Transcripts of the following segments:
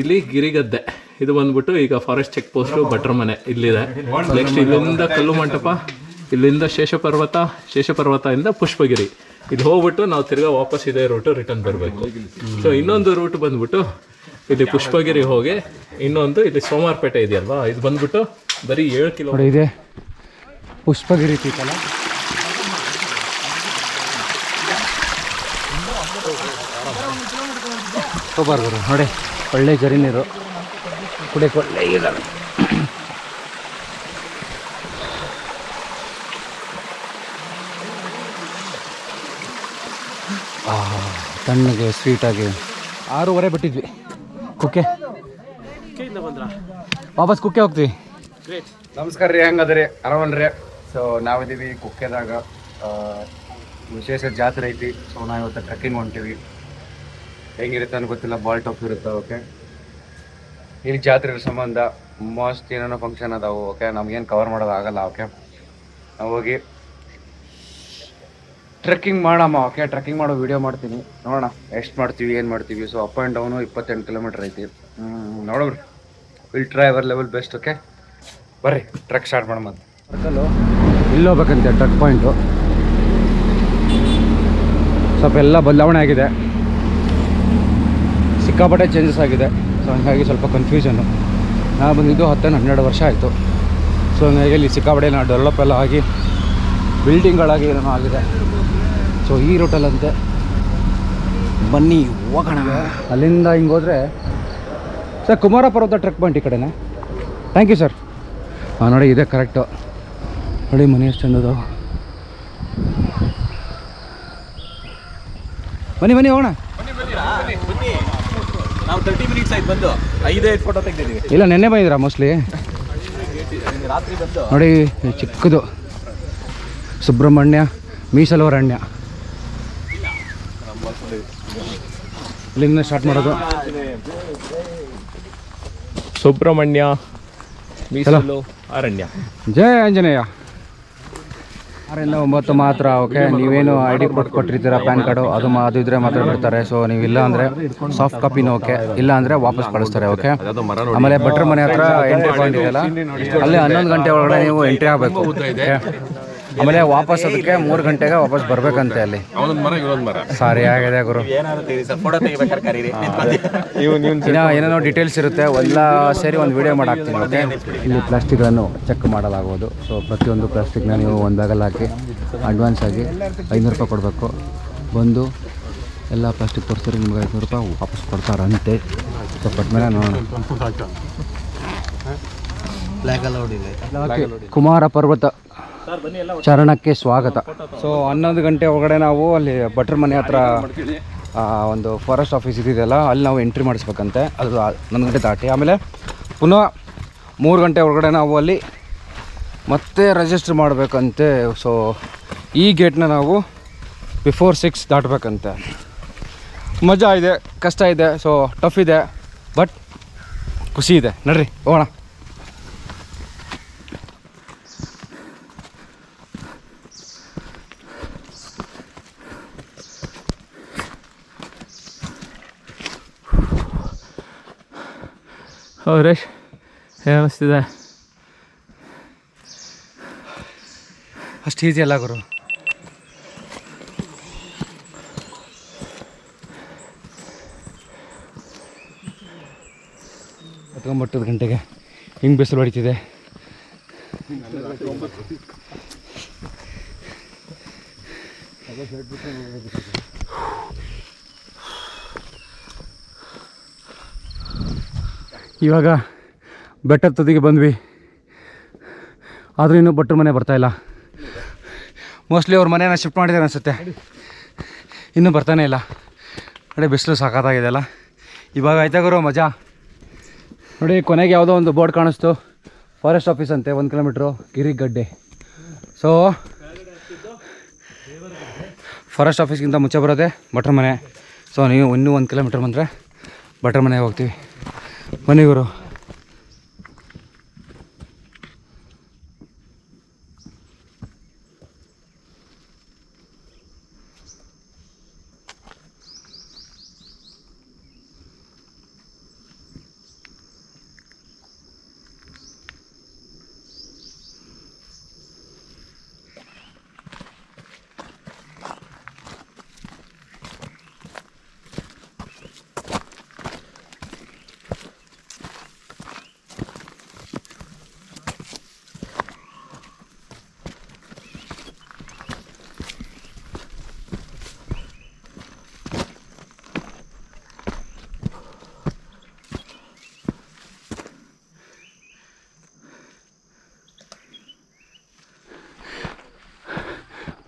ಇಲ್ಲಿ ಗಿರಿಗದ್ದೆ. ಇದು ಬಂದ್ಬಿಟ್ಟು ಈಗ ಫಾರೆಸ್ಟ್ ಚೆಕ್ ಪೋಸ್ಟ್ ಭಟ್ರ ಮನೆ. ಇಲ್ಲಿದೆ. ನೆಕ್ಸ್ಟ್ ಇಲ್ಲಿಂದ ಕಲ್ಲು ಮಂಟಪ ಇಲ್ಲಿಂದ ಶೇಷಪರ್ವತ ಶೇಷಪರ್ವತ ಇಂದ ಪುಷ್ಪಗಿರಿ. ಇದು ಹೋಗ್ಬಿಟ್ಟು ನಾವು ತಿರ್ಗಾ ವಾಪಸ್ ಇದೇ ರೂಟು ರಿಟರ್ನ್ ಬರಬೇಕು. ಸೊ ಇನ್ನೊಂದು ರೂಟ್ ಬಂದ್ಬಿಟ್ಟು ಇಲ್ಲಿ ಪುಷ್ಪಗಿರಿ ಹೋಗಿ ಇನ್ನೊಂದು ಇಲ್ಲಿ ಸೋಮಾರ್ಪೇಟೆ ಇದೆಯಲ್ವಾ? ಇದು ಬಂದ್ಬಿಟ್ಟು ಬರೀ ಏಳು ಕಿಲೋ ಇದೆ. ಪುಷ್ಪಗಿರಿ ಗುರು ನೋಡಿ ಒಳ್ಳೆ ಜರಿ ನೀರು. ಕುಡಿಯಕ್ಕೆ ಒಳ್ಳೆ ಇದಾವೆ ಆ, ತಣ್ಣಗೆ ಸ್ವೀಟಾಗಿ ಆರೂವರೆ ಬಿಟ್ಟಿದ್ವಿ. ಕುಕ್ಕೆ? ವಾಪಸ್ ಕುಕ್ಕೆ ಹೋಗ್ತೀವಿ. ನಮಸ್ಕಾರ ರೀ ಹಂಗದ್ರಿ? ಅರವಣ್ರಿ ಸೊ ನಾವಿದ್ದೀವಿ ಕುಕ್ಕೆದಾಗ. ವಿಶೇಷ ಜಾತ್ರೆ ಐತಿ. ಸೊ ನಾವು ಇವತ್ತು ಟ್ರೆಕ್ಕಿಂಗ್ ಹೊಂಟೀವಿ. ಹೆಂಗಿರುತ್ತೆ ಅಂತ ಗೊತ್ತಿಲ್ಲ. ಬಾಲ್ ಟಾಪ್ ಇರುತ್ತೆ ಓಕೆ ಇಲ್ಲಿ ಜಾತ್ರೆ ಸಂಬಂಧ ಮಸ್ತ್ ಏನೇನೋ ಫಂಕ್ಷನ್ ಅದಾವು ಓಕೆ ನಮ್ಗೇನು ಕವರ್ ಮಾಡೋದಾಗಲ್ಲ ಓಕೆ ನಾವು ಹೋಗಿ ಟ್ರೆಕ್ಕಿಂಗ್ ಮಾಡಮ್ಮ ಓಕೆ ಟ್ರೆಕ್ಕಿಂಗ್ ಮಾಡೋ ವೀಡಿಯೋ ಮಾಡ್ತೀನಿ. ನೋಡೋಣ ಎಷ್ಟು ಮಾಡ್ತೀವಿ ಏನು ಮಾಡ್ತೀವಿ? ಸೊ ಅಪ್ ಆ್ಯಂಡ್ ಡೌನು ಇಪ್ಪತ್ತೆಂಟು ಕಿಲೋಮೀಟ್ರ್ ಐತಿ. ನೋಡೋಣ will try our level best okay ಬರ್ರಿ ಟ್ರಕ್ ಸ್ಟಾರ್ಟ್ ಮಾಡಮ್ಮ ಸರ್ಕಲ್ಲು ಇಲ್ಲಿ ಹೋಗ್ಬೇಕಂತೆ ಟ್ರಕ್ ಪಾಯಿಂಟು ಸ್ವಲ್ಪ ಎಲ್ಲ ಬದಲಾವಣೆ ಆಗಿದೆ. ಸಿಕ್ಕಾಪಟ್ಟೆ ಚೇಂಜಸ್ ಆಗಿದೆ. ಸೊ ಹಂಗಾಗಿ ಸ್ವಲ್ಪ ಕನ್ಫ್ಯೂಷನ್ನು ನಾನು ಬಂದಿದ್ದು ಹತ್ತೇನು ಹನ್ನೆರಡು ವರ್ಷ ಆಯಿತು. ಸೊ ಹಂಗಾಗಿ ಇಲ್ಲಿ ಸಿಕ್ಕಾಪಟ್ಟೆ ನಾನು ಡೆವಲಪ್ ಎಲ್ಲ ಆಗಿ ಬಿಲ್ಡಿಂಗ್ಗಳಾಗಿ ಏನೋ ಆಗಿದೆ. ಸೊ ಈ ರೂಟಲ್ಲಂತೆ ಬನ್ನಿ, ಹೋಗೋಣ. ಅಲ್ಲಿಂದ ಹಿಂಗೆ ಹೋದರೆ, ಸರ್ ಕುಮಾರ ಪರ್ವತ ಟ್ರಕ್ ಪಾಯಿಂಟ್ ಈ ಕಡೆನೇ. ಥ್ಯಾಂಕ್ ಯು ಸರ್ ಹಾಂ ನೋಡಿ, ಇದೆ ಕರೆಕ್ಟು ನೋಡಿ ಮನೆ ಎಷ್ಟು ಚಂದದು. ಬನ್ನಿ ಬನ್ನಿ, ಹೋಗೋಣ. ನಾವು ತರ್ಟಿ ಮಿನಿಟ್ಸ್ ಆಯ್ತು ಬಂದು. ಐದೈದು ಫೋಟೋ ತೆಗೆದಿದ್ದೀವಿ. ಇಲ್ಲ ನೆನ್ನೆ ಬಂದಿದ್ದೀರಾ ಮೋಸ್ಟ್ಲಿ ರಾತ್ರಿ ಬಂದು. ನೋಡಿ ಚಿಕ್ಕದು. ಸುಬ್ರಹ್ಮಣ್ಯ ಮೀಸಲವರಣ್ಯ. ಇಲ್ಲಿಂದ ಸ್ಟಾರ್ಟ್ ಮಾಡೋದು. ಸುಬ್ರಹ್ಮಣ್ಯ ಮೀಸಲು ಅರಣ್ಯ. ಜಯ ಆಂಜನೇಯ. ಆರಿಂದ ಒಂಬತ್ತು ಮಾತ್ರ ಓಕೆ? ನೀವೇನು ಐ ಡಿ ಕೊಟ್ಟು ಕೊಟ್ಟಿರ್ತೀರ ಪ್ಯಾನ್ ಕಾರ್ಡು? ಅದು ಮಾ- ಅದು ಇದ್ರೆ ಮಾತ್ರ ಬಿಡ್ತಾರೆ. ಸೊ ನೀವು ಇಲ್ಲ ಅಂದರೆ ಸಾಫ್ಟ್ ಕಾಪಿನ ಓಕೆ ಇಲ್ಲ ಅಂದರೆ ವಾಪಸ್ ಕಳಿಸ್ತಾರೆ ಓಕೆ ಆಮೇಲೆ ಭಟ್ರ ಮನೆ ಹತ್ರ ಎಂಟ್ರಿ ಪಾಯಿಂಟ್ ಇದೆಯಲ್ಲ? ಅಲ್ಲಿ ಹನ್ನೊಂದು ಗಂಟೆ ಒಳಗಡೆ ನೀವು ಎಂಟ್ರಿ ಆಗಬೇಕು ಆಮೇಲೆ ವಾಪಸ್ ಅದಕ್ಕೆ ಮೂರು ಗಂಟೆಗೆ ವಾಪಸ್ ಬರ್ಬೇಕಂತೆ ಅಲ್ಲಿ. ಸಾರಿ ಆಗಿದೆ ಗುರು. ಇನ್ನ ಏನೇನೋ ಡೀಟೇಲ್ಸ್ ಇರುತ್ತೆ ಎಲ್ಲ ಸೇರಿ ಒಂದು ವಿಡಿಯೋ ಮಾಡಾಕ್ತೀನಿ ಓಕೆ ಇಲ್ಲಿ ಪ್ಲಾಸ್ಟಿಕ್ಗಳನ್ನು ಚೆಕ್ ಮಾಡಲಾಗುವುದು. ಸೊ ಪ್ರತಿಯೊಂದು ಪ್ಲಾಸ್ಟಿಕ್ನ ನೀವು ಒಂದು ಬ್ಯಾಗಲ್ಲಿ ಹಾಕಿ ಅಡ್ವಾನ್ಸ್ ಆಗಿ ಐನೂರು ರೂಪಾಯಿ ಕೊಡಬೇಕು. ಬಂದು ಎಲ್ಲ ಪ್ಲಾಸ್ಟಿಕ್ ತೋರಿಸಿದ್ರೆ ನಿಮ್ಗೆ ಐನೂರು ರೂಪಾಯಿ ವಾಪಸ್ ಕೊಡ್ತಾರಂತೆ. ಸೊ ನೋಡೋಣ. ಕುಮಾರ ಪರ್ವತ. ಚರಣಕ್ಕೆ ಸ್ವಾಗತ. ಸೊ ಹನ್ನೊಂದು ಗಂಟೆ ಒಳಗಡೆ ನಾವು ಅಲ್ಲಿ ಭಟ್ರ ಮನೆ ಹತ್ರ ಆ, ಒಂದು ಫಾರೆಸ್ಟ್ ಆಫೀಸ್ ಇದೆಯಲ್ಲ ಅಲ್ಲಿ ನಾವು ಎಂಟ್ರಿ ಮಾಡಿಸ್ಬೇಕಂತೆ. ಅದು ಹನ್ನೊಂದು ಗಂಟೆ ದಾಟಿ. ಆಮೇಲೆ ಪುನಃ ಮೂರು ಗಂಟೆ ಒಳಗಡೆ ನಾವು ಅಲ್ಲಿ ಮತ್ತೆ ರಿಜಿಸ್ಟರ್ ಮಾಡಬೇಕಂತೆ. ಸೊ ಈ ಗೇಟ್ನ ನಾವು ಬಿಫೋರ್ ಸಿಕ್ಸ್ ದಾಟಬೇಕಂತೆ. ಮಜಾ ಇದೆ ಕಷ್ಟ ಇದೆ ಸೊ ಟಫ್ ಇದೆ ಬಟ್ ಖುಷಿ ಇದೆ. ನಡ್ರಿ ಹೋಗೋಣ ಹೌರೇಶ್ ಏನು ಅನಿಸ್ತಿದೆ ಅಷ್ಟು ಈಸಿ ಅಲ್ಲ ಗುರು. ಹತ್ತೊಂಬತ್ತು ಗಂಟೆಗೆ ಹಿಂಗೆ ಬಿಸಿಲು ಹೊಡಿತಿದೆ. ಇವಾಗ ಬೆಟ್ಟದ ತುದಿಗೆ ಬಂದ್ವಿ. ಆದರೂ ಇನ್ನೂ ಭಟ್ರ ಮನೆ ಬರ್ತಾಯಿಲ್ಲ ಮೋಸ್ಟ್ಲಿ ಅವ್ರ ಮನೆಯನ್ನು ಶಿಫ್ಟ್ ಮಾಡಿದ್ದಾರೆ ಅನಿಸುತ್ತೆ. ಇನ್ನೂ ಬರ್ತಾನೆ ಇಲ್ಲ. ನೋಡಿ ಬಿಸಿಲು ಸಾಕಾಗಿದೆ ಅಲ್ಲ. ಇವಾಗ ಆಯ್ತಾ ಗುರು, ಮಜಾ? ನೋಡಿ, ಕೊನೆಗೆ ಯಾವುದೋ ಒಂದು ಬೋರ್ಡ್ ಕಾಣಿಸ್ತು. ಫಾರೆಸ್ಟ್ ಆಫೀಸ್ ಅಂತೆ, ಒಂದು ಕಿಲೋಮೀಟ್ರು ಗಿರಿಗಡ್ಡೆ. ಸೊ ಫಾರೆಸ್ಟ್ ಆಫೀಸ್ಗಿಂತ ಮುಂಚೆ ಬರೋದೆ ಭಟ್ರ ಮನೆ. ಸೊ ನೀವು ಇನ್ನೂ ಒಂದು ಕಿಲೋಮೀಟ್ರ್ ಬಂದರೆ ಭಟ್ರ ಮನೆಗೆ ಹೋಗ್ತೀವಿ. ಬನ್ನಿ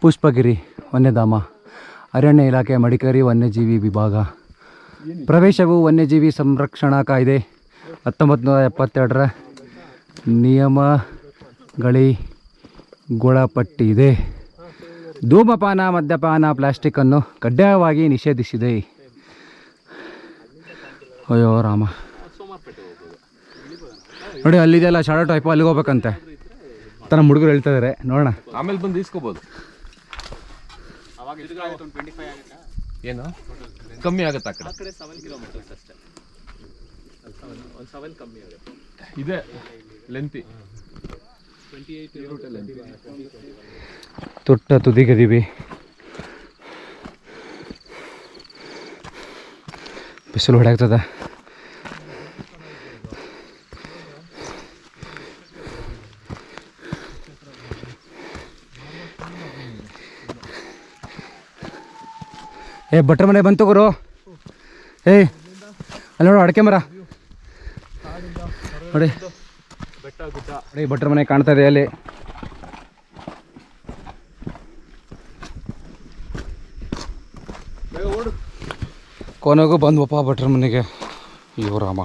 ಪುಷ್ಪಗಿರಿ, ವನ್ಯಧಾಮ, ಅರಣ್ಯ ಇಲಾಖೆ, ಮಡಿಕೇರಿ, ವನ್ಯಜೀವಿ ವಿಭಾಗ. ಪ್ರವೇಶವು ವನ್ಯಜೀವಿ ಸಂರಕ್ಷಣಾ ಕಾಯ್ದೆ ಹತ್ತೊಂಬತ್ತು ನೂರ ಎಪ್ಪತ್ತೆರಡರ ನಿಯಮಗಳಿಗೊಳಪಟ್ಟಿದೆ. ಧೂಮಪಾನ, ಮದ್ಯಪಾನ ಪ್ಲಾಸ್ಟಿಕ್ಕನ್ನು ಕಡ್ಡಾಯವಾಗಿ ನಿಷೇಧಿಸಿದೆ. ಅಯ್ಯೋ ರಾಮ. ನೋಡಿ ಅಲ್ಲಿದೆಲ್ಲ ಶಾರ್ಟ್ ಟೈಪು ಅಲ್ಲಿಗೆ ಹೋಗ್ಬೇಕಂತೆ. ತನ್ನ ಹುಡುಗರು ಹೇಳ್ತಾ ಇದಾರೆ, ನೋಡೋಣ. ಆಮೇಲೆ ಬಂದು ಇಸ್ಕೋಬೋದು ಏನು? ಕಮ್ಮಿ ಆಗುತ್ತೆ ಆ ಕಡೆ? ಒಂದು ಸೆವೆನ್ ಕಮ್ಮಿ ಆಗುತ್ತೆ. ಇದೆ. ಲೆಂತಿ ತೊಟ್ಟ ತುದಿಗದೀವಿ. ಬಿಸಿಲು ಹೊಡೆಯಾಗ್ತದ ಏ, ಭಟ್ರ ಮನೆ ಬಂತು ಗುರು. ಏಯ್ ಅಲ್ಲಿ ನೋಡು, ಅಡಕೆ ಮರ. ನೋಡಿ. ನೋಡಿ ಭಟ್ರ ಮನೆ ಕಾಣ್ತಾ ಇದೆ ಅಲ್ಲಿ. ಕೊನೆಗೂ ಬಂದ್ವಪ್ಪ ಭಟ್ರ ಮನೆಗೆ. ಇವರು ರಾಮ.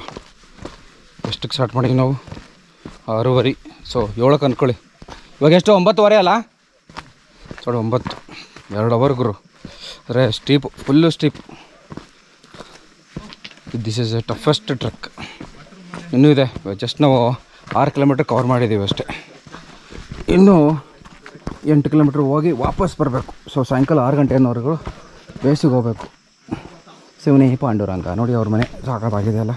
ಎಷ್ಟಕ್ಕೆ ಸ್ಟಾರ್ಟ್ ಮಾಡಿದ್ವಿ ನಾವು? ಆರೂವರೆ. ಸೊ ಏಳಕ್ಕೆ ಅಂದ್ಕೊಳ್ಳಿ. ಇವಾಗ ಎಷ್ಟು? ಒಂಬತ್ತುವರೆ ಅಲ್ಲ? ಸೊ ಒಂಬತ್ತು. ಎರಡು ಅವರ್ ಗುರು. ಅಂದರೆ steep full steep this is toughest trek ಇನ್ನೂ ಇದೆ. ಜಸ್ಟ್ ನಾವು ಆರು ಕಿಲೋಮೀಟ್ರ್ ಕವರ್ ಮಾಡಿದ್ದೀವಿ ಅಷ್ಟೇ. ಇನ್ನೂ ಎಂಟು ಕಿಲೋಮೀಟ್ರ್ ಹೋಗಿ ವಾಪಸ್ ಬರಬೇಕು. ಸೊ ಸಾಯಂಕಾಲ ಆರು ಗಂಟೆನವರೆಗೂ ಬೇಸಿಗೆ ಹೋಗಬೇಕು. ಶಿವನಿ ಪಾಂಡುರಂಗ. ನೋಡಿ ಅವ್ರ ಮನೆ. ಸಾಕಾಗಿದೆ ಅಲ್ಲ.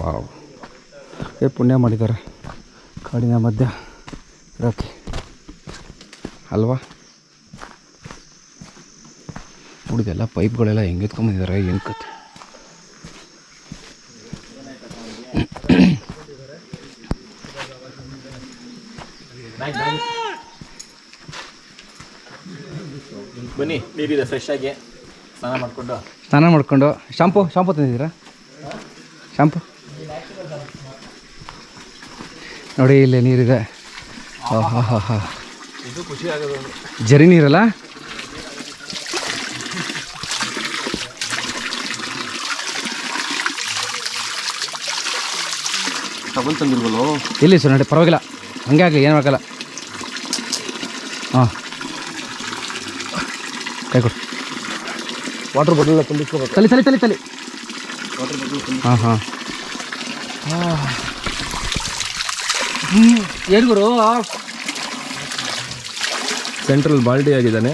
ವಾವ್ ಪುಣ್ಯ ಮಾಡಿದ್ದಾರೆ. ಕಾಡಿನ ಮಧ್ಯ ಇರೋಕ್ಕೆ ಅಲ್ವಾ? ನೋಡಿದೆಲ್ಲ ಪೈಪ್ಗಳೆಲ್ಲ ಹೆಂಗೆ ಎತ್ಕೊಂಬಂದಿದ್ದಾರೆ ಏನು ಕತೆ ಬನ್ನಿ ನೀರಿದೆ ಫ್ರೆಶ್ ಆಗಿ. ಸ್ನಾನ ಮಾಡಿಕೊಂಡು. ಸ್ನಾನ ಮಾಡಿಕೊಂಡು. ಶಾಂಪು ಶಾಂಪು ತಂದಿದ್ದೀರಾ? ಶಾಂಪು? ನೋಡಿ ಇಲ್ಲಿ ನೀರಿದೆ. ಹಾ ಹಾ ಹಾ ಜರಿ ನೀರಲ್ಲ? ತಗೊಂಡ್ ಇಲ್ಲಿ ಸರ್ ನೋಡಿ ಪರವಾಗಿಲ್ಲ. ಹಂಗೆ ಆಗಲಿ ಏನು ಆಗಲ್ಲ ಹಾಂ. ಕೈ ಕೊಡು. ವಾಟರ್ ಬಾಟಲ್ ತುಂಬಿಸ್ಕೋಬೇಕು? ತಲೆ ತಲೆ ತಲೆ ತಲೆ. ಹಾಂ ಹಾಂ ಏನು ಗುರು? ಸೆಂಟ್ರಲ್ ಬಾಲ್ಡಿ ಆಗಿದ್ದಾನೆ.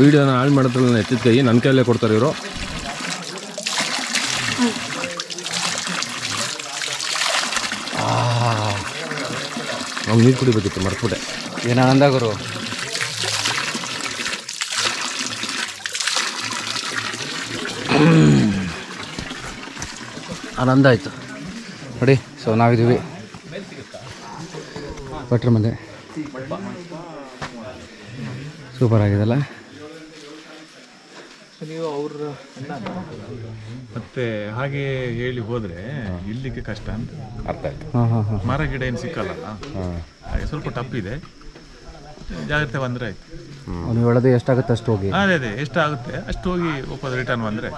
ವಿಡಿಯೋನ ಹಾಳು ಮಾಡೋದ್ರಲ್ಲಿ ಎತ್ತಿದ ಕೈ ನನ್ನ ಕೈಯಲ್ಲೇ ಕೊಡ್ತಾರೆ ಇವರು. ನಾವು ನೀರು ಕುಡಿಬೇಕಿತ್ತು ಮರ್ತ್ಬಿಟ್ಟೆ. ಏನು ಆನಂದ ಗುರು? ಆನಂದ ಆಯಿತು. ನೋಡಿ ಸೊ ನಾವಿದ್ದೀವಿ ಭಟ್ರ ಮನೆ ಸೂಪರ್ ಆಗಿದೆಲ್ಲ. ನೀವು ಅವ್ರ ಮತ್ತೆ ಹಾಗೆ ಹೇಳಿ ಹೋದ್ರೆ ಇಲ್ಲಿಗೆ ಕಷ್ಟ ಅಂತ. ಅರ್ಥ ಆಯ್ತು. ಮರ ಗಿಡ ಏನು ಸಿಕ್ಕಲ್ಲ ಹಾಗೆ ಸ್ವಲ್ಪ ಟಪ್ ಇದೆ. ಜಾಗ್ರತೆ ಬಂದ್ರೆ ಆಯ್ತು. ನೀವು ಹೇಳೋದು ಎಷ್ಟಾಗುತ್ತೆ ಅಷ್ಟು ಹೋಗಿ. ಅದೇ ಅದೇ ಎಷ್ಟಾಗುತ್ತೆ ಅಷ್ಟು ಹೋಗಿ ವಾಪಸ್ ರಿಟರ್ನ್ ಬಂದ್ರೆ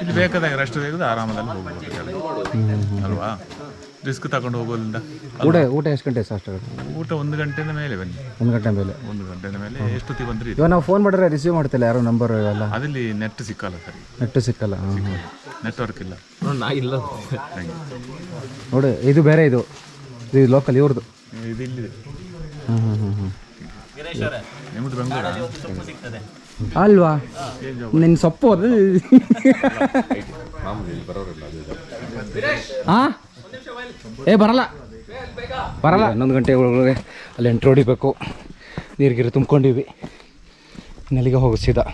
ಇಲ್ಲಿ ಬೇಕಾದಾಗ ರೆಸ್ಟ್ ತೆಗೆದು ಆರಾಮದಲ್ಲಿ ಹೋಗ್ಬೋದು ಅಲ್ವಾ? ರಿಸ್ಕ್ ತಗೊಂಡು ಹೋಗೋದ್ರಿಂದ. ಊಟ ಊಟ ಎಷ್ಟು ಗಂಟೆ ಸರ್ ಅಷ್ಟು ಊಟ ಒಂದು ಗಂಟೆನ ಮೇಲೆ ಬನ್ನಿ. ಒಂದು ಗಂಟೆ ಮೇಲೆ. ಒಂದು ಗಂಟೆನ ಮೇಲೆ ಎಷ್ಟೊತ್ತಿಗೆ ಬಂದ್ರಿ? ಇವಾಗ ನಾವು ಫೋನ್ ಮಾಡಿದ್ರೆ ರಿಸೀವ್ ಮಾಡ್ತಿಲ್ಲ ಯಾರೋ ನಂಬರ್ ಎಲ್ಲ. ಅದಲ್ಲಿ ನೆಟ್ ಸಿಕ್ಕಲ್ಲ ಸರಿ. ನೆಟ್ ಸಿಕ್ಕಲ್ಲ ನೆಟ್ವರ್ಕ್ ಇಲ್ಲ. ನಾನು ಇಲ್ಲ. ನೋಡಿ ಇದು ಬೇರೆ ಇದು. ಇದು ಲೋಕಲ್ ಇವ್ರದ್ದು ಇದು ಇಲ್ಲಿದೆ. ಹ್ಞೂ ಹ್ಞೂ ಹ್ಞೂ ಹ್ಞೂ ಬೆಂಗಳೂರು? ಅಲ್ವಾ? ನಿನ್ನ ಸೊಪ್ಪು ಅದು? ಹಾಂ ಏ ಬರಲ್ಲ. ಬರಲ್ಲ. ಹನ್ನೊಂದು ಗಂಟೆ ಒಳಗಡೆ ಅಲ್ಲಿ ಎಂಟ್ರಿ ಹೊಡಿಬೇಕು. ನೀರು ಗೀರು ತುಂಬ್ಕೊಂಡಿವಿ. ನೆಲ್ಲಿಗೆ ಹೋಗು ಸೀದಾ.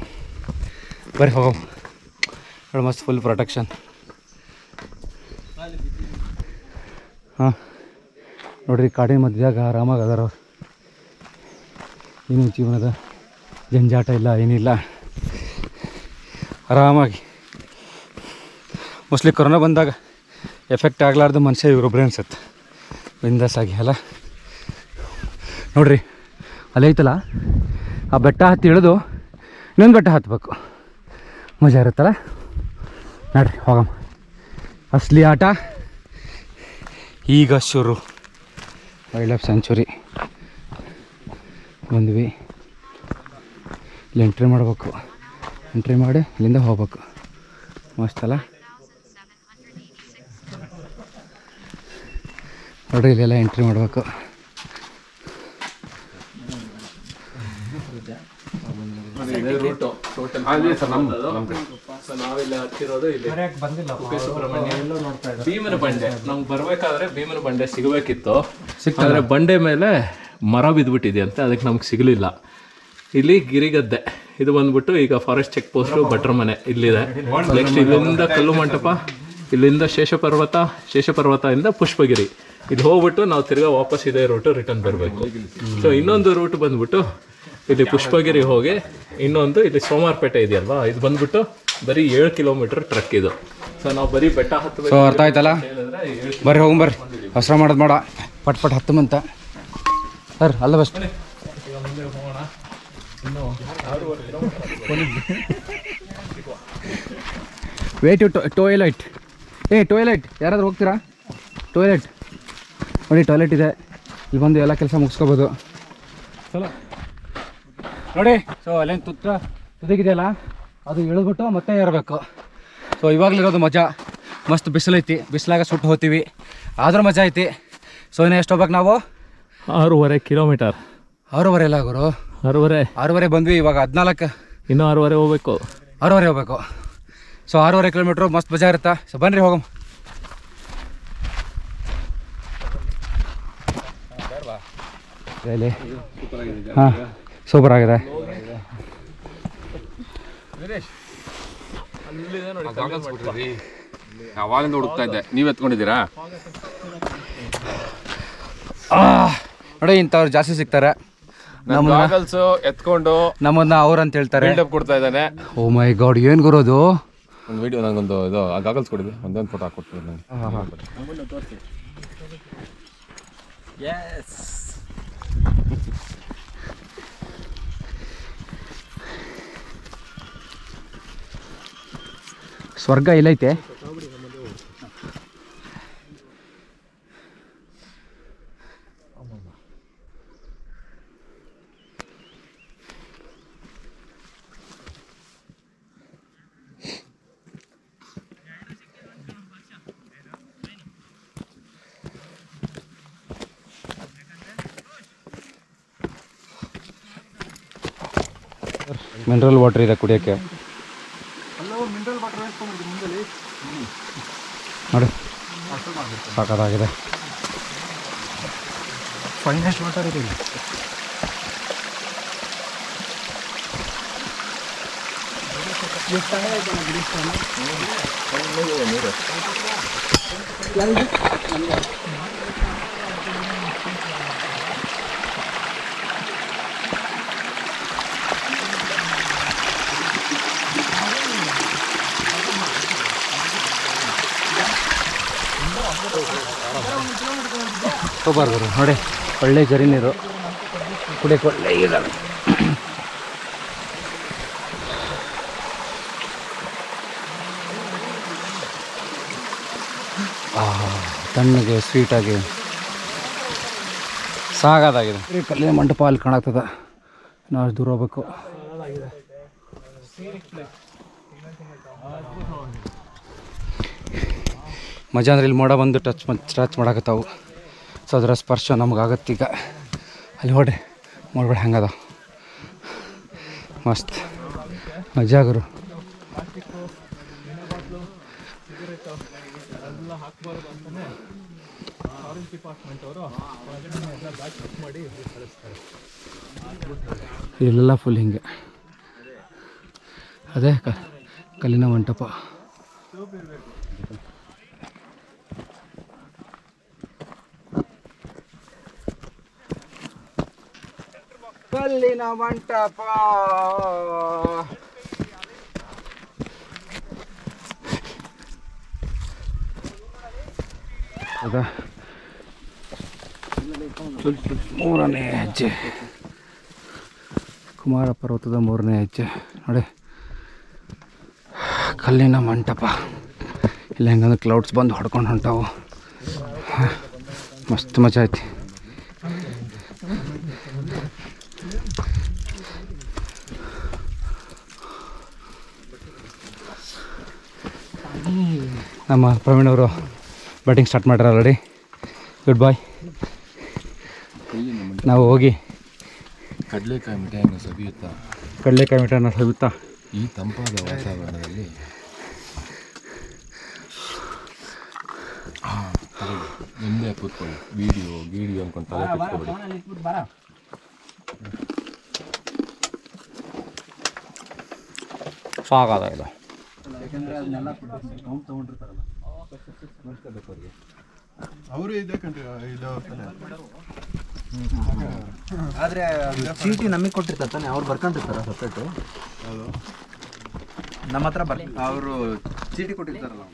ಬರ್ರಿ ಹೋಗೋ. ಮಸ್ತ್ ಫುಲ್ ಪ್ರೊಟೆಕ್ಷನ್ ಹಾಂ. ನೋಡ್ರಿ ಕಾಡಿನ ಮಧ್ಯಾಗ ಆರಾಮಾಗಿ ಅದಾರ ಅವ್ರು. ಏನು ಜೀವನದ ಜಂಜಾಟ ಇಲ್ಲ, ಏನಿಲ್ಲ. ಆರಾಮಾಗಿ. ಮೋಸ್ಟ್ಲಿ ಕೊರೋನಾ ಬಂದಾಗ ಎಫೆಕ್ಟ್ ಆಗಲಾರ್ದು ಮನುಷ್ಯ ಇವರೊಬ್ಬರೇ ಅನ್ಸುತ್ತೆ. ಬಿಂದಾಸ್ ಆಗಿ, ಅಲ್ಲ? ನೋಡ್ರಿ, ಅಲ್ಲಿ ಐತಲ್ಲ? ಆ ಬೆಟ್ಟ ಹತ್ತಿ ಇಳಿದು ಇನ್ನೊಂದು ಬೆಟ್ಟ ಹತ್ತಬೇಕು ಮಜಾ ಇರುತ್ತಲ್ಲ? ನೋಡ್ರಿ, ಹೋಗಮ್ಮ. ಅಸ್ಲಿ ಆಟ ಈಗ ಶುರು. Wild life sanctuary. ಬಂದ್ವಿ. ಇಲ್ಲಿ ಎಂಟ್ರಿ ಮಾಡಬೇಕು. ಎಂಟ್ರಿ ಮಾಡಿ ಇಲ್ಲಿಂದ ಹೋಗ್ಬೇಕು. ಮಸ್ತಲ್ಲ ನೋಡ್ರಿ, ಇಲ್ಲೆಲ್ಲ ಎಂಟ್ರಿ ಮಾಡಬೇಕು. ಭೀಮನ ಬಂಡೆ. ನಮ್ಗೆ ಬರ್ಬೇಕಾದ್ರೆ ಭೀಮನ ಬಂಡೆ ಸಿಗಬೇಕಿತ್ತು. ಆದ್ರೆ ಬಂಡೆ ಮೇಲೆ ಮರ ಬಿದ್ದುಬಿಟ್ಟಿದೆಯಂತೆ ಅದಕ್ಕೆ ನಮ್ಗೆ ಸಿಗಲಿಲ್ಲ. ಇಲ್ಲಿ ಗಿರಿಗದ್ದೆ. ಇದು ಬಂದ್ಬಿಟ್ಟು ಈಗ ಫಾರೆಸ್ಟ್ ಚೆಕ್ ಪೋಸ್ಟು ಭಟ್ರ ಮನೆ ಇಲ್ಲಿದೆ. ನೆಕ್ಸ್ಟ್ ಇಲ್ಲಿಂದ ಕಲ್ಲು ಮಂಟಪ ಇಲ್ಲಿಂದ ಶೇಷಪರ್ವತ ಶೇಷಪರ್ವತದಿಂದ ಪುಷ್ಪಗಿರಿ. ಇದು ಹೋಗ್ಬಿಟ್ಟು ನಾವು ತಿರ್ಗಾ ವಾಪಸ್ ಇದೇ ರೂಟು ರಿಟರ್ನ್ ಬರಬೇಕು. ಸೊ ಇನ್ನೊಂದು ರೂಟ್ ಬಂದ್ಬಿಟ್ಟು ಇಲ್ಲಿ ಪುಷ್ಪಗಿರಿ ಹೋಗಿ ಇನ್ನೊಂದು ಇಲ್ಲಿ ಸೋಮಾರ್ಪೇಟೆ ಇದೆಯಲ್ವಾ? ಇದು ಬಂದ್ಬಿಟ್ಟು ಬರೀ ಏಳು ಕಿಲೋಮೀಟರ್ ಟ್ರಕ್ ಇದು. ಸೊ ನಾವು ಬರೀ ಬೆಟ್ಟ ಹತ್ತು ಸೊ ಅರ್ಥ ಆಯ್ತಲ್ಲ? ಬರ್ರಿ ಹೋಗಿ ಬರ್ರಿ. ಹಸ್ರ ಮಾಡೋದು ಮಾಡ ಪಟ್ ಪಟ್ ಹತ್ತು ಮಂತ. ಸರ್ ಅಲ್ಲ ಬೆಸ್ಟ್ ವೇಟ್ ಟೋಯ್ಲೆಟ್ ಏ ಟಾಯ್ಲೆಟ್ ಯಾರಾದರೂ ಹೋಗ್ತೀರಾ? ಟೋಯ್ಲೆಟ್ ನೋಡಿ ಟಾಯ್ಲೆಟ್ ಇದೆ. ಇಲ್ಲಿ ಬಂದು ಎಲ್ಲ ಕೆಲಸ ಮುಗಿಸ್ಕೋಬೋದು. ಚಲೋ. ನೋಡಿ ಸೊ ಅಲ್ಲೇನು ತುತ್ತ ತುದಿಗಿದೆಯಲ್ಲ? ಅದು ಇಳಿದ್ಬಿಟ್ಟು ಮತ್ತೆ ಏರಬೇಕು. ಸೊ ಇವಾಗಲಿರೋದು ಮಜಾ. ಮಸ್ತ್ ಬಿಸಿಲೈತಿ. ಬಿಸಿಲಾಗ ಸುಟ್ಟು ಹೋಗ್ತೀವಿ. ಆದರೂ ಮಜಾ ಐತಿ. ಸೊ ಇನ್ನು ಎಷ್ಟು ಹೋಗ್ಬೇಕು ನಾವು? ಆರೂವರೆ ಕಿಲೋಮೀಟರ್. ಆರೂವರೆ ಎಲ್ಲ ಗುರು? ಆರೂವರೆ. ಆರೂವರೆ ಬಂದ್ವಿ ಇವಾಗ ಹದಿನಾಲ್ಕು. ಇನ್ನೂ ಆರೂವರೆ ಹೋಗ್ಬೇಕು. ಆರೂವರೆ ಹೋಗ್ಬೇಕು. ಸೊ ಆರೂವರೆ ಕಿಲೋಮೀಟ್ರು ಮಸ್ತ್ ಮಜಾ ಇರುತ್ತಾ? ಸೊ ಬನ್ನಿರಿ ಹೋಗಮ್. ಹಾಂ ಸೂಪರ್ ಆಗಿದೆ. ಅವಾಗಿಂದ ಹುಡುಕ್ತಾ ಇದ್ದೆ. ನೀವು ಎತ್ಕೊಂಡಿದ್ದೀರಾ? ಆ, ನೋಡಿ ಇಂಥವ್ರು ಜಾಸ್ತಿ ಸಿಗ್ತಾರೆ. ನಮ್ಮ ಗಾಗಲ್ಸ್ ಎತ್ಕೊಂಡು ನಮ್ಮನ್ನ ಅವ್ರು ಅಂತ ಹೇಳ್ತಾರೆ. ಬಿಲ್ಡಪ್ ಕೊಡ್ತಾ ಇದ್ದಾನೆ. ಓ ಮೈ ಗಾಡ್ ಏನು ಗುರೋದು? ಒಂದು ವಿಡಿಯೋ ನನಗೊಂದು ಇದು ಗಾಗಲ್ಸ್ ಕೊಡಿದೆ ಒಂದೊಂದು ಫೋಟೋ ಹಾಕ್ಕೊಡ್ತೀನಿ ನನಗೆ ಸ್ವರ್ಗ ಎಲ್ಲೈತೆ? ಮಿನರಲ್ ವಾಟರ್ ಇದೆ ಕುಡಿಯೋಕ್ಕೆ. ನೋಡಿ. ಸಾಕಾಗಿದೆ ಸೂಪರ್ ಗುರು ನೋಡಿ, ಒಳ್ಳೆ ಜರಿ ನೀರು ಕುಡಿಯೋಕೆ ಒಳ್ಳೆ ಇದಾವೆ. ತಣ್ಣಗೆ ಸ್ವೀಟಾಗಿ ಸಾಗದಾಗಿದೆ. ಕಲ್ಲಿನ ಮಂಟಪ ಅಲ್ಲಿ ಕಾಣಾಗ್ತದೆ. ನಾವು ದೂರ ಹೋಗ್ಬೇಕು. ಮಜಾ ಅಂದ್ರೆ ಇಲ್ಲಿ ಮೋಡ ಬಂದು ಟಚ್ ಟಚ್ ಮಾಡಾಕತ್ತಾವು. ಸೊ ಅದರ ಸ್ಪರ್ಶ ನಮಗಾಗತ್ತೀಗ. ಅಲ್ಲಿ ನೋಡ್ರಿ ನೋಡ್ಬೇಡ ಹೆಂಗದ. ಮಸ್ತ್. ಮಜಾ ಗುರು. ಇಲ್ಲೆಲ್ಲ ಫುಲ್ ಹಿಂಗೆ. ಅದೇ ಕಲ್ಲಿನ ಮಂಟಪ. ಕಲ್ಲಿನ ಮಂಟಪ. ಅದ. ಮೂರನೇ ಹೆಜ್ಜೆ. ಕುಮಾರ ಪರ್ವತದ ಮೂರನೇ ಹೆಜ್ಜೆ. ನೋಡಿ. ಕಲ್ಲಿನ ಮಂಟಪ. ಇಲ್ಲ ಹೆಂಗಂದ್ರೆ ಕ್ಲೌಡ್ಸ್ ಬಂದು ಹೊಡ್ಕೊಂಡು ಹೊಂಟಾವು. ಮಸ್ತ್ ಮಜಾ ಐತಿ ನಮ್ಮ ಪ್ರವೀಣ್ ಅವರು ಬ್ಯಾಟಿಂಗ್ ಸ್ಟಾರ್ಟ್ ಮಾಡ್ಯಾರ ಆಲ್ರೆಡಿ ಗುಡ್ ಬಾಯ್ ನಾವು ಹೋಗಿ ಕಡಲೆಕಾಯಿ ಮಿಠಾಯಿಯನ್ನು ಸವಿಯುತ್ತಾ? ಕಡಲೆಕಾಯಿ ಮಿಠಾಯಿನ ಸವಿಯುತ್ತಾ? ಈ ತಂಪಾದ ವಾತಾವರಣದಲ್ಲಿ? ನಿಮ್ಮದೇ ಕೂತ್ಕೊಳ್ಳಿ. ವಿಡಿಯೋ ಗೀಡಿಯೋ ಅನ್ಕೊಂಡು ತಲೆ ಕೆಡ್ಸ್ಕೊಬೇಡಿ ಇದು ಆದ್ರೆ ಚೀಟಿ ನಮಗೆ ಕೊಟ್ಟಿರ್ತಾರೆ ತಾನೆ ಅವ್ರು ಬರ್ಕೊಂಡಿರ್ತಾರ ಸಪ್ರೇಟ್. ನಮ್ಮ ಹತ್ರ ಬರ್ ಅವರು ಚೀಟಿ ಕೊಟ್ಟಿರ್ತಾರಲ್ಲ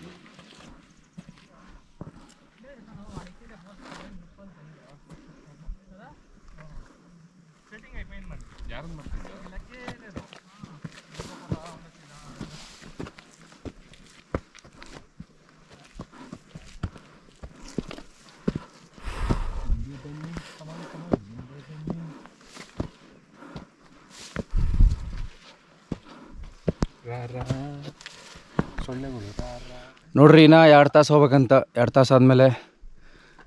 ನೋಡ್ರಿ ಇನ್ನೂ ಎರಡು ತಾಸು ಹೋಗ್ಬೇಕಂತ. ಎರಡು ತಾಸು ಆದಮೇಲೆ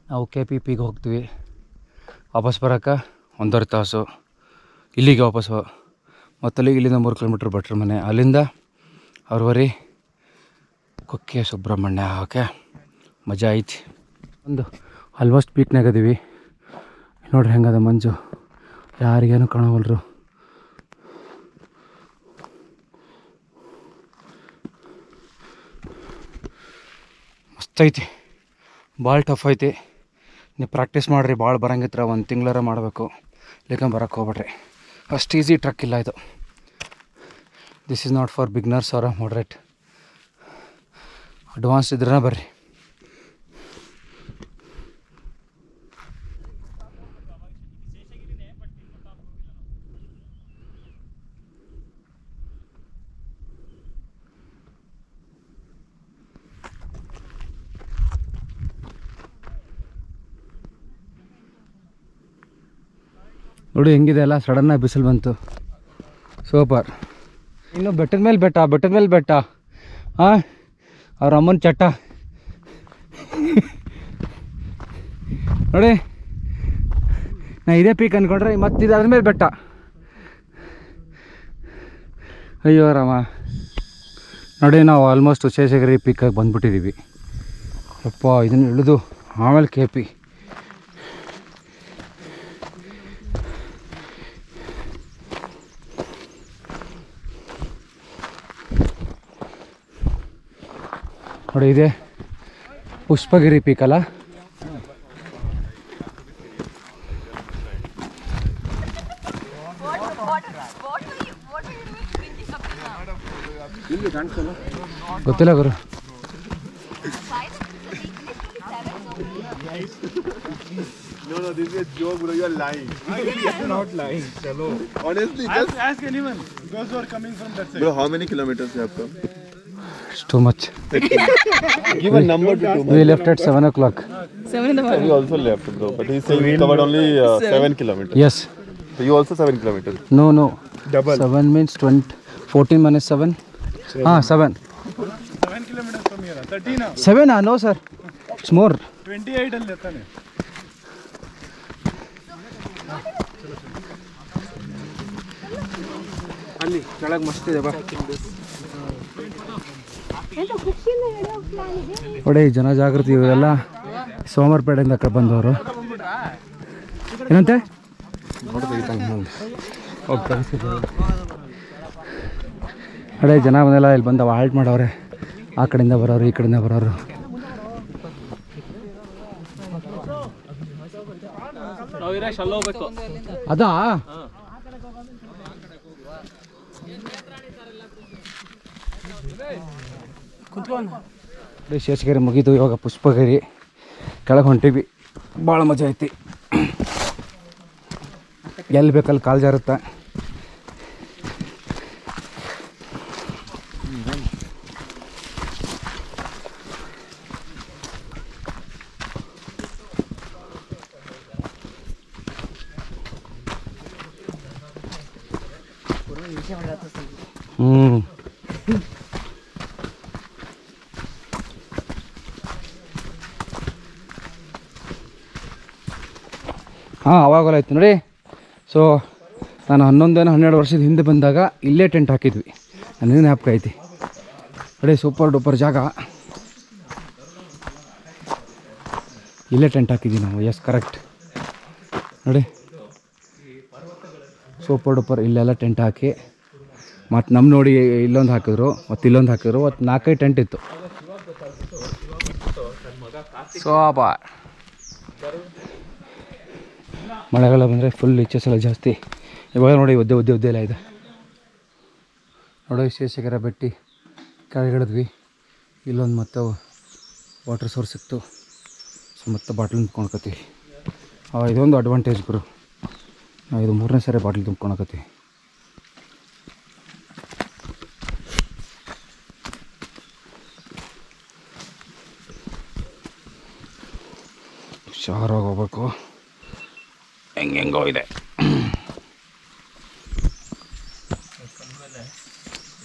ನಾವು ಕೆ ಪಿ ಪಿಗೆ ಹೋಗ್ತೀವಿ. ವಾಪಸ್ ಬರೋಕ್ಕೆ ಒಂದೂವರೆ ತಾಸು. ಇಲ್ಲಿಗೆ ವಾಪಸ್ಸು ಮತ್ತಲ್ಲಿಗೆ ಇಲ್ಲಿಂದ ಮೂರು ಕಿಲೋಮೀಟ್ರ್ ಭಟ್ರ ಮನೆ. ಅಲ್ಲಿಂದ ಅವ್ರವರಿ ಕುಕ್ಕೆ, ಸುಬ್ರಹ್ಮಣ್ಯ, ಓಕೆ? ಮಜಾ ಐತಿ. ಒಂದು ಆಲ್ಮೋಸ್ಟ್ ಪೀಕ್ನಾಗ ಅದೀವಿ ನೋಡ್ರಿ ಹೆಂಗದ ಮಂಜು. ಯಾರಿಗೇನು ಕಾಣವಲ್ರು. ಮಸ್ತ್ ಐತಿ ಭಾಳ ಟಫ್ ಐತಿ. ನೀವು ಪ್ರಾಕ್ಟೀಸ್ ಮಾಡಿರಿ ಭಾಳ ಬರಂಗಿತ್ರ, ಒಂದು ತಿಂಗಳರ ಮಾಡಬೇಕು. ಇಲ್ಲಿಕ ಬರೋಕ್ಕೆ ಹೋಗ್ಬೇಡ್ರಿ. ಅಷ್ಟು ಈಸಿ ಟ್ರಕ್ ಇಲ್ಲ ಇದು. This is not for beginners ಅವರ ಮಾಡ್ರೇಟ್ ಅಡ್ವಾನ್ಸ್ ಇದ್ರೆ ಬರ್ರಿ. ನೋಡಿ ಹೆಂಗಿದೆ ಅಲ್ಲ ಸಡನ್ನಾಗಿ ಬಿಸಿಲು ಬಂತು. ಸೂಪರ್ ಇನ್ನು ಬೆಟ್ಟದ ಮೇಲೆ ಬೆಟ್ಟ, ಬೆಟ್ಟದ ಮೇಲೆ ಬೆಟ್ಟ. ಹಾಂ ಅವ್ರ ಅಮ್ಮನ ಚಟ್ಟ. ನೋಡಿ, ನಾ ಇದೇ ಪೀಕ್ ಅಂದ್ಕೊಂಡ್ರೆ ಮತ್ತೆ ಅದ್ರ ಮೇಲೆ ಬೆಟ್ಟ. ಅಯ್ಯೋ ರಾಮ. ನೋಡಿ ನಾವು ಆಲ್ಮೋಸ್ಟ್ ಶೇಷಗಿರಿ ಪೀಕಾಗಿ ಬಂದ್ಬಿಟ್ಟಿದ್ದೀವಿ ಅಪ್ಪ, ಇದನ್ನು ಇಳಿದು ಆಮೇಲೆ ಕೆ ಪಿ ನೋಡಿ ಇದೆ ಪುಷ್ಪಗಿರಿ ಪೀಕ್ ಅಲ್ಲ ಗೊತ್ತಿಲ್ಲ ಗುರು Bro, how many kilometers you have Come? much given Give a number to two. We left at in the morning. He also left, bro, but he's saying he covered only uh, seven kilometers. Yes. So you also seven kilometers. No no double seven means twenty fourteen minus seven ಹಾಂ seven seven no sir it's more ಅಲ್ಲಿ ಕೆಳಗೆ ಮಸ್ತ್ ಇದೆ ಬಾ ನೋಡಿ ಜನ ಜಾಗೃತಿ ಇವರೆಲ್ಲ ಸೋಮವಾರಪೇಟೆಯಿಂದ ಕಡೆ ಬಂದವರು. ಏನಂತೆ? ಅಡೆ ಜನ ಬಂದೆಲ್ಲ ಇಲ್ಲಿ ಬಂದವ ಹಾಲ್ಟ್ ಮಾಡವ್ರೆ. ಆ ಕಡೆಯಿಂದ ಬರೋರು ಈ ಕಡೆಯಿಂದ ಬರೋರು. ಅದಾ? ಶೇಷಗಿರಿ ಮುಗೀತು ಇವಾಗ ಪುಷ್ಪಗಿರಿ ಕೆಳಗೆ ಹೊಂಟೀವಿ. ಭಾಳ ಮಜಾ ಐತಿ. ಎಲ್ಲಿ ಬೇಕಲ್ಲಿ ಕಾಲು ಜಾರುತ್ತೆ? ಹ್ಞೂ ಹಾಂ, ಅವಾಗಲ್ಲ ಆಯ್ತು ನೋಡಿ. ಸೊ ನಾನು ಹನ್ನೊಂದೇನೋ ಹನ್ನೆರಡು ವರ್ಷದ ಹಿಂದೆ ಬಂದಾಗ ಇಲ್ಲೇ ಟೆಂಟ್ ಹಾಕಿದ್ವಿ. ನನ್ನ ಜ್ಞಾಪಕ ಐತಿ. ನೋಡಿ ಸೂಪರ್ ಡೂಪರ್ ಜಾಗ. ಇಲ್ಲೇ ಟೆಂಟ್ ಹಾಕಿದ್ವಿ ನಾವು ಎಸ್ ಕರೆಕ್ಟ್ ನೋಡಿ. ಸೂಪರ್ ಡೂಪರ್ ಇಲ್ಲೆಲ್ಲ ಟೆಂಟ್ ಹಾಕಿ ಮತ್ತು ನಮ್ಮ ನೋಡಿ ಇಲ್ಲೊಂದು ಹಾಕಿದ್ರು ಮತ್ತು ಇಲ್ಲೊಂದು ಹಾಕಿದ್ರು ಮತ್ತು ನಾಲ್ಕೈದು ಟೆಂಟ್ ಇತ್ತು. ಸೋಪ ಮಳೆಗಾಲ ಬಂದರೆ ಫುಲ್ ಇಚ್ಚಸ್ ಎಲ್ಲ ಜಾಸ್ತಿ. ಇವಾಗ ನೋಡಿ ಒದ್ದೆ ಒದ್ದೆ ಒದ್ದೆ ಎಲ್ಲ ಇದೆ. ನೋಡೋ ವಿಶೇಷಕರ ಬೆಟ್ಟಿ ಕೆಳಗಿಳಿದ್ವಿ. ಇಲ್ಲೊಂದು ಮತ್ತೆ ವಾಟರ್ ಸೋರ್ಸ್ ಇತ್ತು. ಸೊ ಮತ್ತೆ ಬಾಟ್ಲ್ ತುಂಬ್ಕೊಳಕತ್ತೀವಿ ಇದೊಂದು ಅಡ್ವಾಂಟೇಜ್ ಗುರು. ನಾವು ಇದು ಮೂರನೇ ಸಾರಿ ಬಾಟ್ಲ್ ತುಂಬ್ಕೊಳಕತ್ತೀವಿ ಹುಷಾರಾಗಿ ಹೋಗ್ಬೇಕು. ಹೆಂಗೆಂಗೋ ಇದೆ.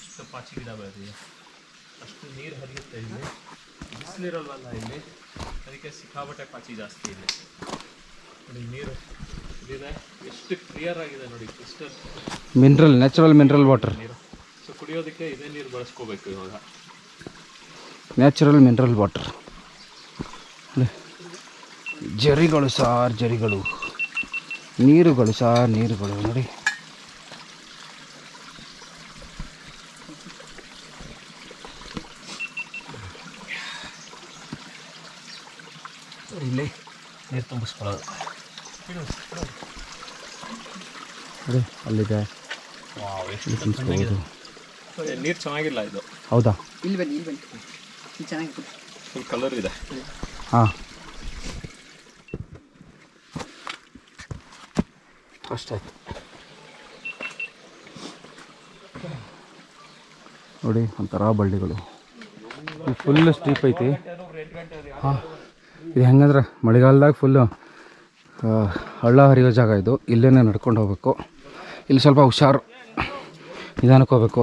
ಎಷ್ಟು ಪಾಚಿ ಗಿಡ ಬೆಳೆದಿದೆ? ಅಷ್ಟು ನೀರು ಹರಿಯುತ್ತೆ ಇಲ್ಲಿ. ಬಿಸಿಲಿರಲ್ವಲ್ಲ ಇಲ್ಲಿ? ಅದಕ್ಕೆ ಸಿಕ್ಕಾಪಟ್ಟೆ ಪಾಚಿ ಜಾಸ್ತಿ ಇದೆ. ನೋಡಿ ನೀರು ಇದಿದೆ ಎಷ್ಟು ಕ್ಲಿಯರ್ ಆಗಿದೆ ನೋಡಿ crystal mineral natural mineral water ನೀರು. ಸೊ ಕುಡಿಯೋದಕ್ಕೆ ಇದೇ ನೀರು ಬಳಸ್ಕೋಬೇಕು ಇವಾಗ. ನ್ಯಾಚುರಲ್ ಮಿನರಲ್ ವಾಟರ್ ಜರಿಗಳು ಸಾರ್ ಜರಿಗಳು. ನೀರುಗಳು ಸಹ ನೀರುಗಳು ನೋಡಿ. ಇಲ್ಲಿ ನೀರು ತುಂಬಿಸ್ಕೊಳ್ಳೋದು. ನೋಡಿ ಅಲ್ಲಿದೆ. ಎಷ್ಟು ಚೆನ್ನಾಗಿದೆ. ನೀರು ಚೆನ್ನಾಗಿಲ್ಲ ಇದು. ಹೌದಾ? ಇಲ್ಲಿ ಬನ್ನಿ ಇಲ್ಲಿ ಬನ್ನಿ. ಇಲ್ಲಿ ಚೆನ್ನಾಗಿ ಫುಲ್ ಕಲರ್ ಇದೆ. ಹಾಂ. ಅಷ್ಟಾಯ್ತು. ನೋಡಿ, ಒಂಥರ ಬಳ್ಳಿಗಳು. ಫುಲ್ ಸ್ಟೀಪ್ ಐತಿ. ಇದು ಹೆಂಗಂದ್ರೆ ಮಳೆಗಾಲದಾಗ ಫುಲ್ಲು ಹಳ್ಳ ಹರಿಯೋ ಜಾಗ ಇದು. ಇಲ್ಲೇ ನಡ್ಕೊಂಡು ಹೋಗ್ಬೇಕು. ಇಲ್ಲಿ ಸ್ವಲ್ಪ ಹುಷಾರು ನಿಧಾನಕ್ಕೆ ಹೋಗ್ಬೇಕು.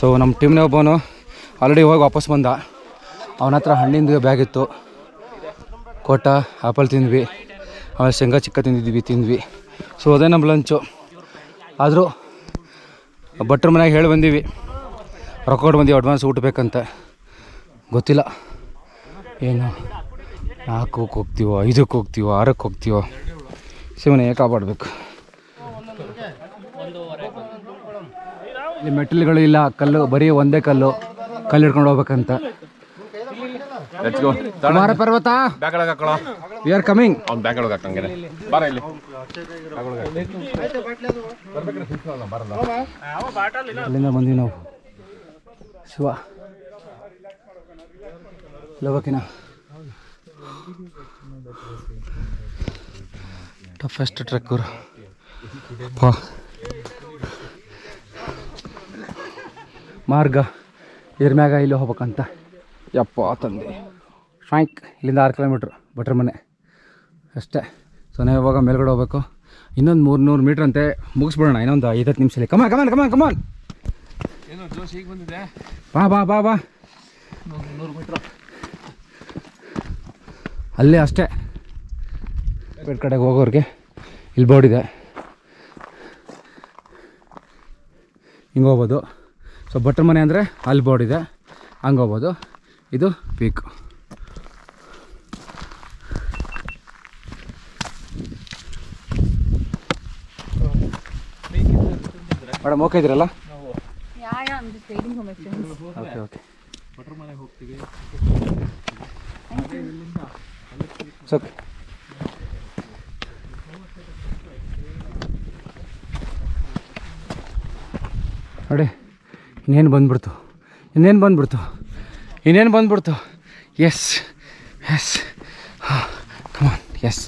ಸೊ ನಮ್ಮ ಟೀಮ್ನೇ ಒಬ್ಬನು ಆಲ್ರೆಡಿ ಹೋಗಿ ವಾಪಸ್ ಬಂದ. ಅವನ ಹತ್ರ ಹಣ್ಣಿಂದು ಬ್ಯಾಗ್ ಇತ್ತು. ಕೊಟ್ಟ ಆ್ಯಪಲ್ ತಿಂದ್ವಿ. ಆಮೇಲೆ ಶೇಂಗಾ ಚಿಕ್ಕ ತಿಂದಿದ್ವಿ, ತಿಂದ್ವಿ. ಸೊ ಅದೇ ನಮ್ಮ ಲಂಚು ಆದರೂ, ಭಟ್ರ ಮನೆಯಾಗ ಹೇಳಿ ಬಂದೀವಿ, ರೊಕ್ಕ ಕೊಟ್ಟು ಬಂದೀವಿ ಅಡ್ವಾನ್ಸ್ ಊಟ ಬೇಕಂತ. ಗೊತ್ತಿಲ್ಲ. ಏನು? ನಾಲ್ಕಕ್ಕೆ ಹೋಗ್ತೀವೋ, ಐದಕ್ಕೆ ಹೋಗ್ತೀವೋ, ಆರಕ್ಕೆ ಹೋಗ್ತೀವೋ. ಶಿವನೇ ಕಾಪಾಡಬೇಕು ಇಲ್ಲಿ ಮೆಟ್ಟಿಲುಗಳು ಇಲ್ಲ ಕಲ್ಲು ಬರೀ ಒಂದೇ ಕಲ್ಲು. ಕಲ್ಲು ಹಿಡ್ಕೊಂಡು ಹೋಗ್ಬೇಕಂತ Kumara Parvatha. We are coming ಅವ್ನು ಬ್ಯಾಗ್ ಒಳಗೆ ಹಾಕಂಗೆ ಬರ ಇಲ್ಲಿ. ಅಲ್ಲಿಂದ ಬಂದ್ವಿ ನಾವು. ಶಿವ. ಲವಕಿನ ಟಫೆಸ್ಟ್ ಟ್ರೆಕ್ ಗುರು ವಾ ಮಾರ್ಗ ಇದ್ರ ಮ್ಯಾಗ ಇಲ್ಲಿ ಹೋಗ್ಬೇಕಂತ. ಯಪ್ಪ ತಂದೆ. ಶಾಂಕ್ ಇಲ್ಲಿಂದ ಆರು ಕಿಲೋಮೀಟ್ರ್ ಭಟ್ರ ಮನೆ. ಅಷ್ಟೇ. ಸೊ ನಾವು ಇವಾಗ ಮೇಲ್ಗಡೆ ಹೋಗ್ಬೇಕು. ಇನ್ನೊಂದು ಮೂರು ನೂರು ಮೀಟ್ರ್ ಅಂತೆ ಮುಗಿಸ್ಬಿಡೋಣ. ಇನ್ನೊಂದು ಐದತ್ತು ನಿಮಿಷದಲ್ಲಿ ಕಮಾನ್ ಕಮಾನ್ ಕಮಾನ್ ಕಮಾನ್ ಬಾ ಬಾ ಬಾ ಬಾ. ಮೀಟ್ರ್ ಅಲ್ಲೇ ಅಷ್ಟೇ. ಬೇರೆ ಕಡೆಗೆ ಹೋಗೋರಿಗೆ ಇಲ್ಲಿ ಬೋರ್ಡ್ ಇದೆ. ಹಿಂಗೆ ಹೋಗ್ಬೋದು. ಸೊ ಭಟ್ರ ಮನೆ ಅಂದರೆ ಅಲ್ಲಿ ಬೋರ್ಡ್ ಇದೆ. ಹಂಗೆ ಹೋಗ್ಬೋದು. ಇದು ಪೀಕ್ ಮೇಡಮ್ ಓಕೆ ಇದ್ರಲ್ಲ ಓಕೆ ಓಕೆ ಸೊ ನೋಡಿ. ಇನ್ನೇನು ಬಂದ್ಬಿಡ್ತು? ಇನ್ನೇನು ಬಂದ್ಬಿಡ್ತು? ಇನ್ನೇನು ಬಂದ್ಬಿಡ್ತು? ಎಸ್ ಎಸ್ ಹಾಂ come on yes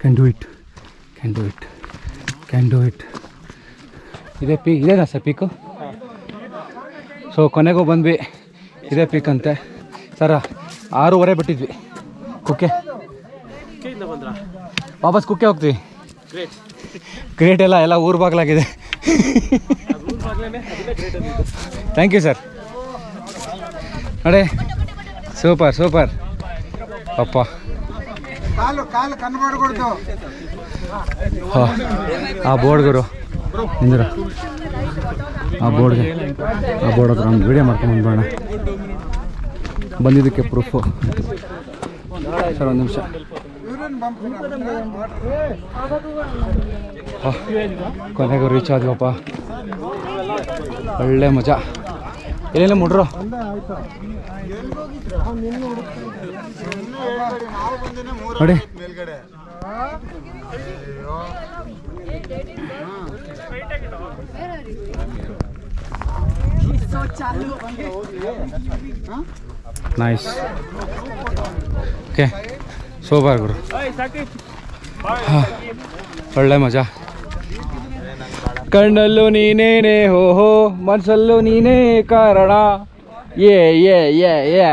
can do it can do it can do it ಇದೇ ಪೀಕ್ ಇದೇನಾ ಸರ್ ಪೀಕು? ಸೊ ಕೊನೆಗೂ ಬಂದ್ವಿ. ಇದೇ ಪೀಕ್ ಅಂತೆ. ಸರ ಆರೂವರೆ ಬಿಟ್ಟಿದ್ವಿ. ಕುಕ್ಕೆ? ವಾಪಸ್ ಕುಕ್ಕೆ ಹೋಗ್ತೀವಿ. ಗ್ರೇಟ್ ಎಲ್ಲ ಎಲ್ಲ ಊರು ಬಾಗ್ಲಾಗಿದೆ ಥ್ಯಾಂಕ್ ಯು ಸರ್ ನೋಡಿ ಸೂಪರ್ ಸೂಪರ್ ಅಪ್ಪ. ಹಾ, ಆ ಬೋರ್ಡ್ ಗುರು ನಿಂದ್ರ. ಆ ಬೋರ್ಡ್ಗೆ ಆ ಬೋರ್ಡ್ ಹತ್ರ ಒಂದು ವಿಡಿಯೋ ಮಾಡ್ಕೊಂಡು ಬಂದ್ಬೋಣ ಬಂದಿದ್ದಕ್ಕೆ ಪ್ರೂಫು ಸರ್ ಒಂದು ನಿಮಿಷ. ಹಾ, ಕೊನೆಗೂ ರೀಚ್ ಆದ್ವಪ್ಪ. ಒಳ್ಳೆ ಮಜಾ. ಎಲ್ಲೆಲ್ಲ ಮುಡ್ರು. ನೋಡಿ. ನೈಸ್ ಓಕೆ ಸೋಬಾರ್ ಗುರು. ಹಾ, ಒಳ್ಳೆ ಮಜಾ. ಕಣ್ಣಲ್ಲೂ ನೀನೇನೆ ಹೋ ಹೋ ಮನಸ್ಸಲ್ಲೂ ನೀನೇ ಕಾರಣ. ಏ ಏ ಏ ಏ.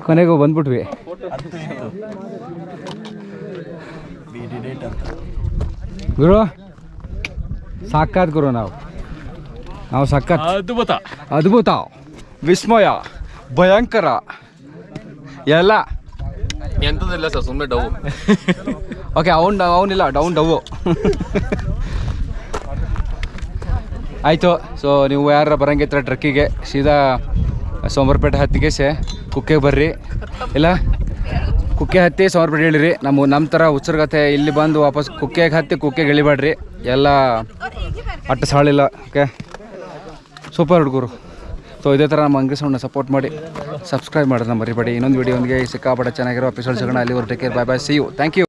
ಕೊನೆಗೂ ಬಂದ್ಬಿಟ್ವಿ. ಗುರು ಸಾಕಾತ್ ಗುರು ನಾವು. ನಾವು ಸಖತ್ ಅದ್ಭುತ. ಅದ್ಭುತ. ವಿಸ್ಮಯ ಭಯಂಕರ. ಎಲ್ಲ. ಎಂಥದಿಲ್ಲ ಸರ್ ಸುಮ್ಮನೆ ಡವು ಓಕೆ ಅವ್ನು ಅವನಿಲ್ಲ ಡೌನ್ ಡವು ಆಯಿತು ಸೊ ನೀವು ಯಾರ ಬರಂಗಿತ್ರ ಟ್ರಕ್ಕಿಗೆ ಸೀದಾ ಸೋಮವಾರಪೇಟೆ ಹತ್ತಿಗೆ ಸೆ ಕುಕ್ಕೆಗೆ ಬರ್ರಿ. ಇಲ್ಲ? ಕುಕ್ಕೆ ಹತ್ತಿ ಸೋಮವಾರಪೇಟೆ ಹೇಳಿರಿ ನಮ್ಮ ನಮ್ಮ ಥರ ಹುಚ್ಚರ್ಗತೆ ಇಲ್ಲಿ ಬಂದು ವಾಪಸ್ ಕುಕ್ಕೆಗೆ ಹತ್ತಿ ಕುಕ್ಕೆಗೆ ಇಳಿಬೇಡ್ರಿ. ಎಲ್ಲ ಅಟ್ಟ ಸಾಳಿಲ್ಲ ಓಕೆ ಸೂಪರ್ ಹುಡುಗರು. ಸೊ ಇದೇ ಥರ ನಮ್ಮ ಅಂಗಡಿ ಸೌಂಡ್ನ ಸಪೋರ್ಟ್ ಮಾಡಿ ಸಬ್ಸ್ಕ್ರೈಬ್ ಮಾಡೋದನ್ನ ಮರಿಬೇಡಿ. ಇನ್ನೊಂದು ವಿಡಿಯೋನಿಗೆ ಸಿಕ್ಕಾಪಟ್ಟೆ ಚೆನ್ನಾಗಿರೋ ಎಪಿಸೋಡ್ ಸಿಗೋಣ. ಅಲ್ಲಿವರೆಗೆ take care bye bye see you thank you